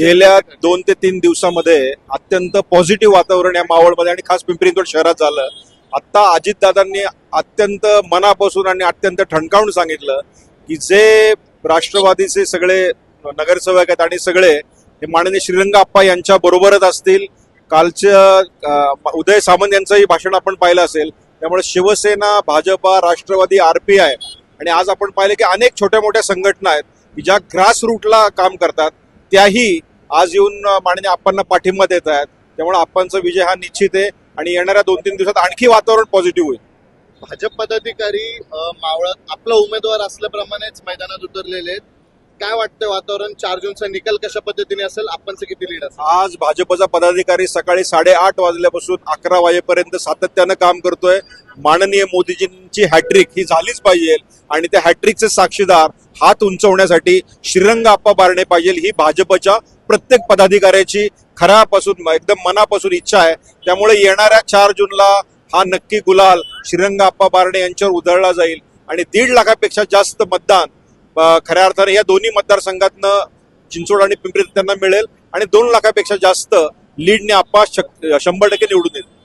गेल्या दोन ते तीन दिवसामध्ये अत्यंत पॉझिटिव्ह वातावरण या मावळमध्ये आणि खास पिंपरी चिंचवड शहरात झालं. आत्ता अजितदादांनी अत्यंत मनापासून आणि अत्यंत ठणकावून सांगितलं की जे राष्ट्रवादीचे सगळे नगरसेवक आहेत आणि सगळे हे माननीय श्रीरंग आप्पा यांच्या बरोबरच असतील. कालचं उदय सामंत यांचंही भाषण आपण पाहिलं असेल. त्यामुळे शिवसेना भाजपा राष्ट्रवादी आरपीआय आणि आज आपण पाहिलं की अनेक छोट्या मोठ्या संघटना आहेत की ज्या ग्रासरूटला काम करतात. त्याही आज येऊन माननीय आप्पांना पाठिंबा देत आहेत. त्यामुळे आप्पांचा विजय हा निश्चित आहे आणि येणाऱ्या दोन तीन दिवसात आणखी वातावरण पॉझिटिव्ह होईल. भाजप पदाधिकारी मावळात आपला उमेदवार असल्याप्रमाणेच मैदानात उतरलेले आहेत. काय वाटतं वातावरण? चार जूनचा निकाल कशा पद्धतीने असेल? आपणचं किती लीड असेल? आज भाजपचा पदाधिकारी सकाळी साडेआठ वाजल्यापासून अकरा वाजेपर्यंत सातत्यानं काम करतोय. माननीय मोदीजींची हॅट्रिक ही झालीच पाहिजे. आणि त्या हॅट्रिकचे साक्षीदार हात उंचवण्यासाठी श्रीरंग आप्पा बारणे पाहिजे. ही भाजपच्या प्रत्येक पदाधिकाऱ्याची खऱ्यापासून एकदम मनापासून इच्छा आहे. त्यामुळे येणाऱ्या चार जूनला हा नक्की गुलाल श्रीरंग आप्पा बारणे यांच्यावर उधळला जाईल. आणि दीड लाखापेक्षा जास्त मतदान खऱ्या अर्थाने या दोन्ही मतदारसंघातनं चिंचवड आणि पिंपरी त्यांना मिळेल. आणि दोन लाखापेक्षा जास्त लीडने आप्पा शक- शंभर टक्के निवडून येईल